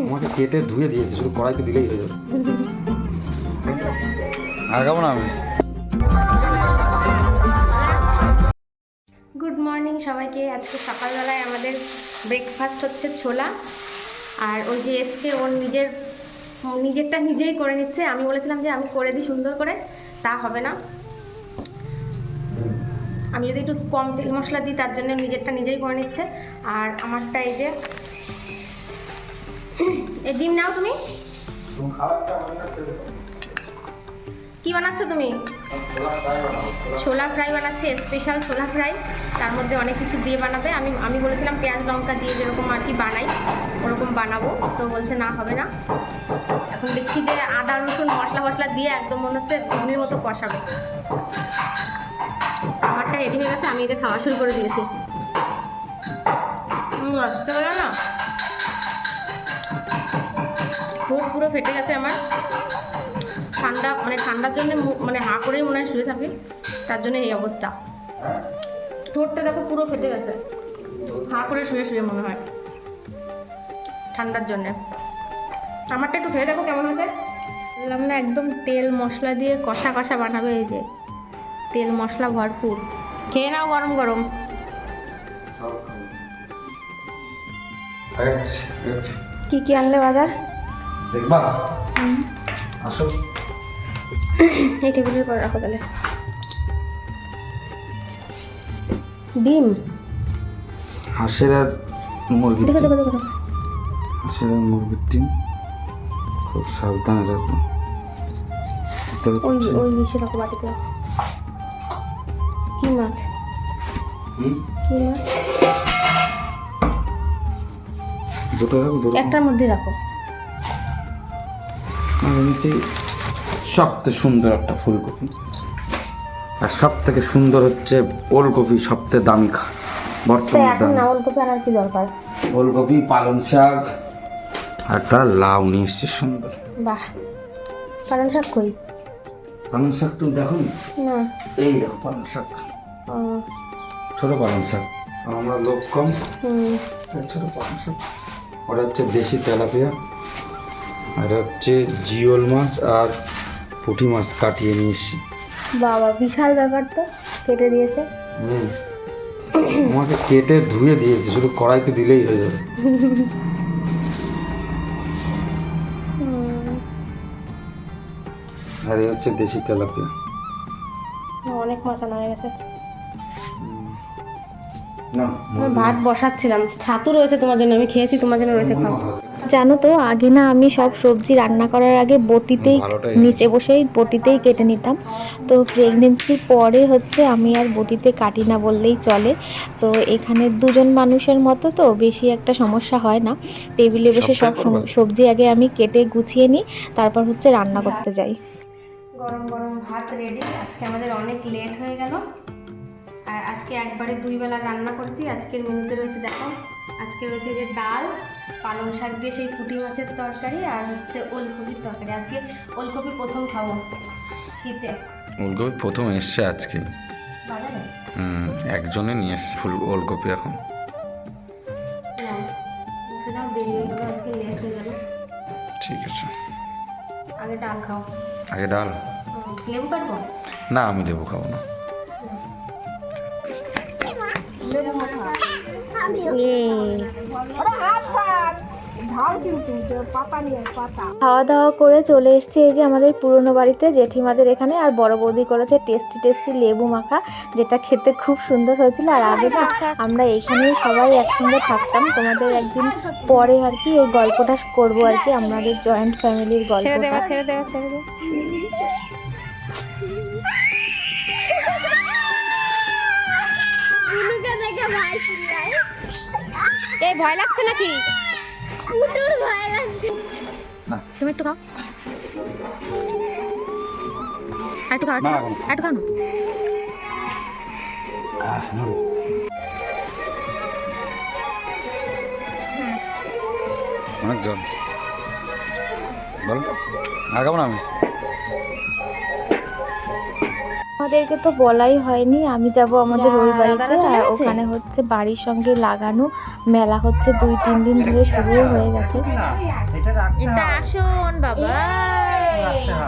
আমাকে কেটে ধুয়ে দিয়েছে শুধু কড়াইতে দিলেই হয়ে যাবে। আর খাব না আমি। গুড মর্নিং সবাইকে। আজকে সকালবেলায় আমাদের ব্রেকফাস্ট হচ্ছে ছোলা। আর ওই যে এসকে ওর নিজের নিজেরটা নিজেই করে নিচ্ছে। আমি বলেছিলাম যে আমি করে দিই সুন্দর করে তা হবে না। আমি যদি একটু কম তেল মশলা দিই, তার জন্য নিজেরটা নিজেই করে নিচ্ছে। আর আমারটা এই যে, এই ডিম নাও তুমি। কি বানাচ্ছ তুমি? ছোলা ফ্রাই বানাচ্ছে স্পেশাল ছোলা ফ্রাই। তার মধ্যে অনেক কিছু দিয়ে বানাবে। আমি আমি বলেছিলাম পেঁয়াজ লঙ্কা দিয়ে যেরকম আর কি বানাই, ওরকম বানাবো। তো বলছে না, হবে না। এখন দেখছি যে আদা রসুন মশলা মশলা দিয়ে একদম মনে হচ্ছে ঘুগনির মতো কষাবে। রেডি হয়ে গেছে, আমি এটা খাওয়া শুরু করে দিয়েছি। না পুরো ফেটে গেছে আমার। ঠান্ডা মানে ঠান্ডার জন্য মানে হা করেই মনে হয় শুয়ে থাকে, তার জন্য এই অবস্থা। ঠোঁটটা দেখো পুরো ফেটে গেছে, হা করে শুয়ে শুয়ে মনে হয়, ঠান্ডার জন্যে। আমারটা একটু খেয়ে দেখো কেমন হয়েছে। বললাম না, একদম তেল মশলা দিয়ে কষা কষা বানাবে এই যে। তেল মশলা ভরপুর। খেয়ে নাও গরম গরম। কি কি আনলে বাজার? দেখবা? আসো। এই টেবিলের পর রাখো তাহলে। ডিম? হাঁসের আর মুরগির দেখো। দেখো দেখো হাঁসের আর মুরগির ডিম। খুব সাবধানে রাখব ওই ওই নিচে রাখো বাটিতে কি মাছ? কি মাছ? দুটো রাখো দুটো একটার মধ্যে রাখো। আর নিচে সবথেকে সুন্দর একটা ফুলকপি। আর সব থেকে সুন্দর হচ্ছে ওলকপি সবথেকে দামি খা তো বর্তমান দাম না ওলকপি আর কি দরকার? ওলকপি পালং শাক আর একটা লাউ নিয়ে এসছে সুন্দর। বাহ পালং শাক কই? পালং শাক তুমি দেখো না। এই দেখো পালং শাক। ছোট পালং শাক। আমরা লোক কম। ছোট পালং শাক। ওটা হচ্ছে দেশি তেলাপিয়া। আর হচ্ছে জিওল মাছ আর পুঁটি মাছ কাটিয়ে নিয়ে এসছি। বাবা বিশাল ব্যাপার তো কেটে দিয়েছে। হুম। আমাকে কেটে ধুয়ে দিয়েছে শুধু কড়াইতে দিলেই হয়ে যাবে। হুম, আর এই হচ্ছে দেশি তেলাপিয়া। অনেক মাছ আনা হয়ে গেছে। আমি ভাত বসাচ্ছিলাম। ছাতু রয়েছে তোমার জন্য আমি খেয়েছি তোমার জন্য রয়েছে খাও জানো তো আগে না আমি সব সবজি রান্না করার আগে বটিতেই নিচে বসেই বটিতেই কেটে নিতাম। তো প্রেগনেন্সি পরে হচ্ছে আমি আর বটিতে কাটি না বললেই চলে। তো এখানে দুজন মানুষের মতো তো বেশি একটা সমস্যা হয় না। টেবিলে বসে সব সবজি আগে আমি কেটে গুছিয়ে নিই তারপর হচ্ছে রান্না করতে যাই। গরম গরম ভাত রেডি আজকে আমাদের অনেক লেট হয়ে গেল। আর আজকে একবারে দুই বেলা রান্না করেছি। আজকের মেনুতে রয়েছে দেখো আজকে রয়েছে যে ডাল পালং শাক দিয়ে সেই পুঁটি মাছের তরকারি আর হচ্ছে ওলকপির তরকারি। আজকে ওলকপি প্রথম খাব শীতে। ওলকপি প্রথম এসছে আজকে। হুম একজনে নিয়ে এসছে ফুল ওলকপি এখন। ঠিক আছে। আগে ডাল খাও। আগে ডাল? লেবু কাটবো? না আমি লেবু খাব না। খাওয়া দাওয়া করে চলে এসেছি এই যে আমাদের পুরনো বাড়িতে, জেঠিমাদের এখানে, আর বড় বৌদি করেছে টেস্টি টেস্টি লেবু মাখা, যেটা খেতে খুব সুন্দর হয়েছিল। আর আগে না, আমরা এখানেই সবাই একসঙ্গে থাকতাম। তোমাদের একদিন পরে আর কি এই গল্পটা করব আর কি, আমাদের জয়েন্ট ফ্যামিলির গল্পটা। এই ভয় লাগছে নাকি? তুমি একটু খাও। আর একটু খাও না, আর একটু খাও না। অনেক জল। বল আর খাব না আমি? তোমাদেরকে তো বলাই হয়নি। আমি যাব আমাদের ওই বাড়িতে আর ওখানে হচ্ছে বাড়ির সঙ্গে লাগানো মেলা হচ্ছে দুই তিন দিন ধরে শুরু হয়ে গেছে। এটা আসুন বাবা।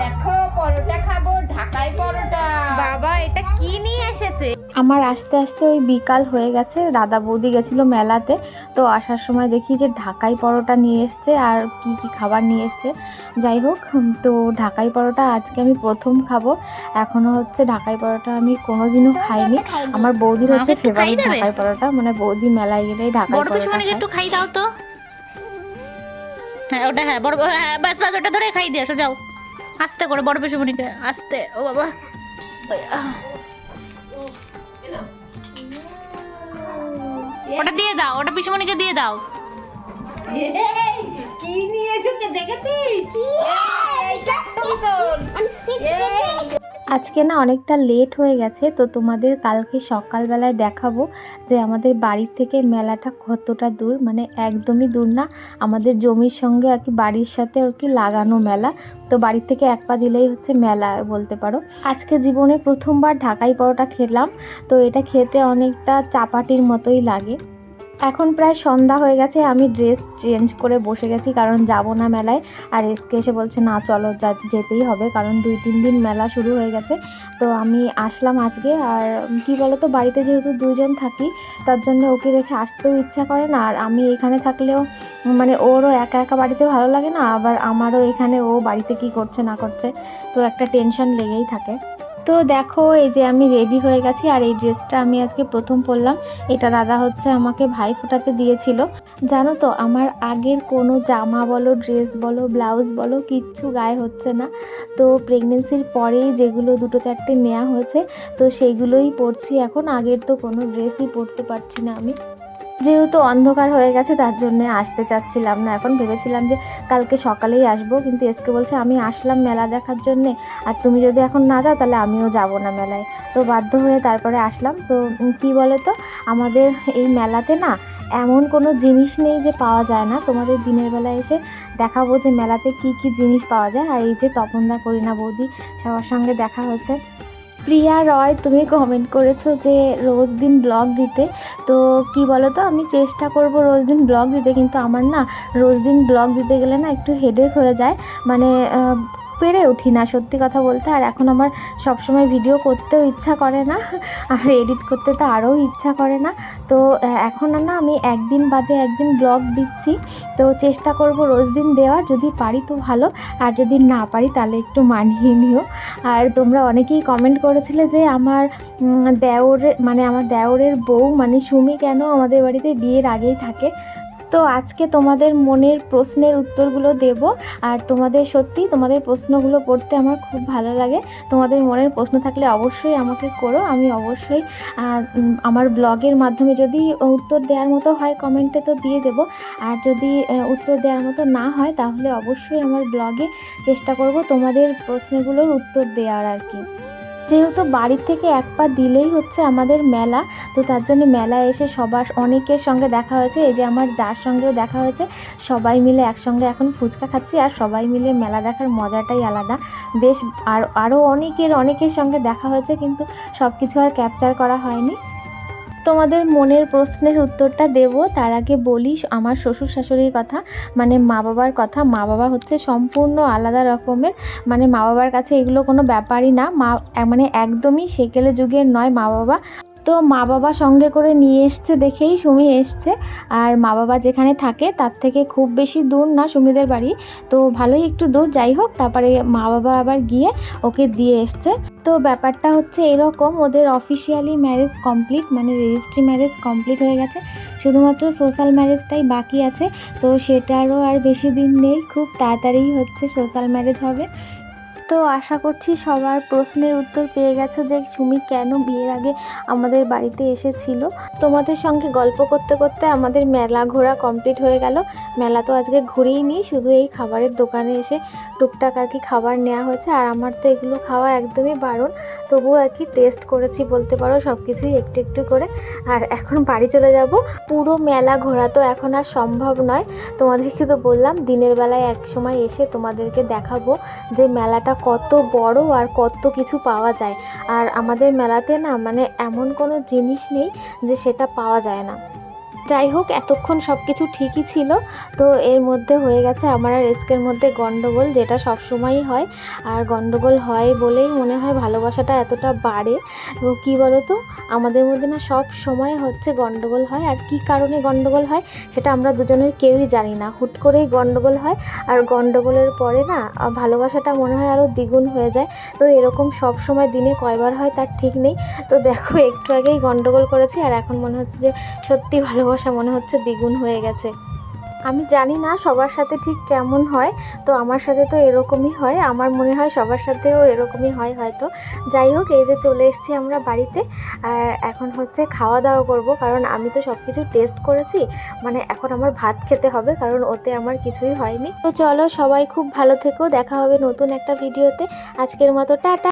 দেখো। পরোটা খাব ঢাকাই পরোটা। বাবা এটা কি নিয়ে এসেছে? আমার আস্তে আস্তে ওই বিকাল হয়ে গেছে দাদা বৌদি গেছিল মেলাতে তো আসার সময় দেখি যে ঢাকাই পরোটা নিয়ে এসছে আর কি কি খাবার নিয়ে এসছে। যাই হোক তো ঢাকাই পরোটা আজকে আমি প্রথম খাব এখনও হচ্ছে ঢাকাই পরোটা আমি কোনোদিনও খাইনি। আমার বৌদির হচ্ছে ফেভারিট ঢাকাই পরোটা মানে বৌদি মেলায় গেলেই ঢাকাই পরোটা একটু খাই দাও তো। হ্যাঁ ওটা হ্যাঁ বড় হ্যাঁ বাস বাস ওটা ধরে খাই দিয়ে যাও। আস্তে করে বড় পিসুমণিকে আস্তে ও বাবা। ওটা দিয়ে দাও ওটা পিসুমণিকে দিয়ে দাও। কি নিয়ে এসেছে দেখেছিস? আজকে না অনেকটা লেট হয়ে গেছে, তো তোমাদের কালকে সকালবেলায় দেখাবো যে আমাদের বাড়ির থেকে মেলাটা কতটা দূর মানে একদমই দূর না, আমাদের জমির সঙ্গে আর কি বাড়ির সাথে আর কি লাগানো মেলা, তো বাড়ির থেকে এক পা দিলেই হচ্ছে মেলা বলতে পারো। আজকে জীবনে প্রথমবার ঢাকাই পরোটা খেলাম, তো এটা খেতে অনেকটা চাপাটির মতোই লাগে। এখন প্রায় সন্ধ্যা হয়ে গেছে, আমি ড্রেস চেঞ্জ করে বসে গেছি কারণ যাব না মেলায়। আর এসকে এসে বলছে, না, চলো যেতেই হবে কারণ দুই তিন দিন মেলা শুরু হয়ে গেছে। তো আমি আসলাম আজকে আর কি বলো তো বাড়িতে যেহেতু দুজন থাকি, তার জন্য ওকে রেখে আসতেও ইচ্ছা করে না। আর আমি এখানে থাকলেও মানে ওরও একা একা বাড়িতে ভালো লাগে না, আবার আমারও এখানে ও বাড়িতে কি করছে না করছে, তো একটা টেনশন লেগেই থাকে। তো দেখো, এই যে আমি রেডি হয়ে গেছি আর এই ড্রেসটা আমি আজকে প্রথম পরলাম। এটা দাদা হচ্ছে আমাকে ভাই ফোটাতে দিয়েছিল। জানো তো, আমার আগের কোনো জামা বলো ড্রেস বলো ব্লাউজ বলো, কিচ্ছু গায়ে হচ্ছে না। তো প্রেগনেন্সির পরেই যেগুলো দুটো চারটে নেওয়া হয়েছে, তো সেইগুলোই পরছি এখন। আগের তো কোনো ড্রেসই পরতে পারছি না আমি। যেহেতু অন্ধকার হয়ে গেছে, তার জন্য আসতে চাচ্ছিলাম না। এখন ভেবেছিলাম যে কালকে সকালেই আসব, কিন্তু এসকে বলছে, আমি আসলাম মেলা দেখার জন্যে। আর তুমি যদি এখন না যাও, তাহলে আমিও যাব না মেলায়। তো বাধ্য হয়ে তারপরে আসলাম। তো কি বলো তো আমাদের এই মেলাতে না এমন কোনো জিনিস নেই যে পাওয়া যায় না। তোমাদের দিনের বেলায় এসে দেখাবো যে মেলাতে কি কি জিনিস পাওয়া যায়। আর এই যে তপনদা, করিনা বৌদি সবার সঙ্গে দেখা হয়েছে। প্রিয়া রয়, তুমি কমেন্ট করেছ যে রোজ দিন ব্লগ দিতে। তো কি বলো তো আমি চেষ্টা করব রোজ দিন ব্লগ দিতে, কিন্তু আমার না রোজ দিন ব্লগ দিতে গেলে না একটু হেডেক হয়ে যায়। মানে পেরে উঠি না, সত্যি কথা বলতে। আর এখন আমার সবসময় ভিডিও করতেও ইচ্ছা করে না, আর এডিট করতে তো আরও ইচ্ছা করে না। তো এখন না আমি একদিন বাদে একদিন ব্লগ দিচ্ছি। তো চেষ্টা করব রোজ দিন দেওয়ার, যদি পারি তো ভালো, আর যদি না পারি তাহলে একটু মানিয়ে নিও। আর তোমরা অনেকেই কমেন্ট করেছিলে যে আমার দেওরের মানে আমার দেওরের বউ মানে সুমি কেন আমাদের বাড়িতে বিয়ের আগেই থাকে? তো আজকে তোমাদের মনের প্রশ্নের উত্তরগুলো দেব। আর তোমাদের সত্যি তোমাদের প্রশ্নগুলো পড়তে আমার খুব ভালো লাগে। তোমাদের মনের প্রশ্ন থাকলে অবশ্যই আমাকে করো। আমি অবশ্যই আমার ব্লগের মাধ্যমে যদি উত্তর দেওয়ার মতো হয় কমেন্টে তো দিয়ে দেবো। আর যদি উত্তর দেওয়ার মতো না হয় তাহলে অবশ্যই আমার ব্লগে চেষ্টা করব তোমাদের প্রশ্নগুলোর উত্তর দেওয়ার আর কি। যেহেতু বাড়ির থেকে এক পা দিলেই হচ্ছে আমাদের মেলা, তো তার জন্য মেলায় এসে সবার অনেকের সঙ্গে দেখা হয়েছে। এই যে আমার যার সঙ্গেও দেখা হয়েছে, সবাই মিলে একসঙ্গে এখন ফুচকা খাচ্ছি আর সবাই মিলে মেলা দেখার মজাটাই আলাদা। বেশ আর আরও অনেকের অনেকের সঙ্গে দেখা হয়েছে কিন্তু সব কিছু আর ক্যাপচার করা হয়নি। তোমাদের মনের প্রশ্নের উত্তরটা দেব। তার আগে বলি আমার শ্বশুর শাশুড়ির কথা মানে মা বাবার কথা, মা বাবা হচ্ছে সম্পূর্ণ আলাদা রকমের মানে মা বাবার কাছে এগুলো কোনো ব্যাপারই না। মা মানে একদমই সেকেলে যুগের নয়, মা বাবা তো মা বাবা সঙ্গে করে নিয়ে এসছে দেখেই সুমি এসছে। আর মা বাবা যেখানে থাকে তার থেকে খুব বেশি দূর না সুমিদের বাড়ি। তো ভালোই একটু দূর, যাই হোক, তারপরে মা বাবা আবার গিয়ে ওকে দিয়ে এসছে। তো ব্যাপারটা হচ্ছে এরকম, ওদের অফিসিয়ালি ম্যারেজ কমপ্লিট মানে রেজিস্ট্রি ম্যারেজ কমপ্লিট হয়ে গেছে। শুধুমাত্র সোশ্যাল ম্যারেজটাই বাকি আছে। তো সেটারও আর বেশি দিন নেই, খুব তাড়াতাড়ি হচ্ছে সোশ্যাল ম্যারেজ হবে। তো আশা করছি সবার প্রশ্নের উত্তর পেয়ে গেছো যে সুমি কেন বিয়ের আগে আমাদের বাড়িতে এসেছিল। তোমাদের সঙ্গে গল্প করতে করতে আমাদের মেলা ঘোরা কমপ্লিট হয়ে গেল। মেলা তো আজকে ঘুরেই নিই শুধু এই খাবারের দোকানে এসে টুকটাক আর কি খাবার নেওয়া হয়েছে। আর আমার তো এগুলো খাওয়া একদমই বারণ, তবুও আর কি টেস্ট করেছি বলতে পারো সব কিছুই একটু একটু করে। আর এখন বাড়ি চলে যাব। পুরো মেলা ঘোরা তো এখন আর সম্ভব নয়। তোমাদেরকে তো বললাম, দিনের বেলায় এক সময় এসে তোমাদেরকে দেখাবো যে মেলাটা কত বড় আর কত কিছু পাওয়া যায়। আর আমাদের মেলাতে না মানে এমন কোনো জিনিস নেই যে সেটা পাওয়া যায় না। যাই হোক, এতক্ষণ সব কিছু ঠিকই ছিল। তো এর মধ্যে হয়ে গেছে আমার আর এসকের মধ্যে গন্ডগোল, যেটা সব সময়ই হয়। আর গন্ডগোল হয় বলেই মনে হয় ভালোবাসাটা এতটা বাড়ে। তো কী বলো তো আমাদের মধ্যে না সব সময় হচ্ছে গন্ডগোল হয়। আর কি কারণে গন্ডগোল হয়, সেটা আমরা দুজনের কেউই জানি না। হুট করেই গন্ডগোল হয়। আর গন্ডগোলের পরে না ভালোবাসাটা মনে হয় আরও দ্বিগুণ হয়ে যায়। তো এরকম সব সময় দিনে কয়বার হয় তার ঠিক নেই। তো দেখো, একটু আগেই গন্ডগোল করেছি। আর এখন মনে হচ্ছে যে সত্যি ভালোবাসা মনে হচ্ছে দ্বিগুণ হয়ে গেছে। আমি জানি না সবার সাথে ঠিক কেমন হয়, তো আমার সাথে তো এরকমই হয়, আমার মনে হয় সবার সাথেও এরকমই হয় হয়তো। যাই হোক, এই যে চলে এসেছি আমরা বাড়িতে, আর এখন হচ্ছে খাওয়া দাওয়া করব, কারণ আমি তো সব কিছু টেস্ট করেছি মানে এখন আমার ভাত খেতে হবে, কারণ ওতে আমার কিছুই হয়নি। তো চলো সবাই খুব ভালো থেকো, দেখা হবে নতুন একটা ভিডিওতে আজকের মতো, টাটা!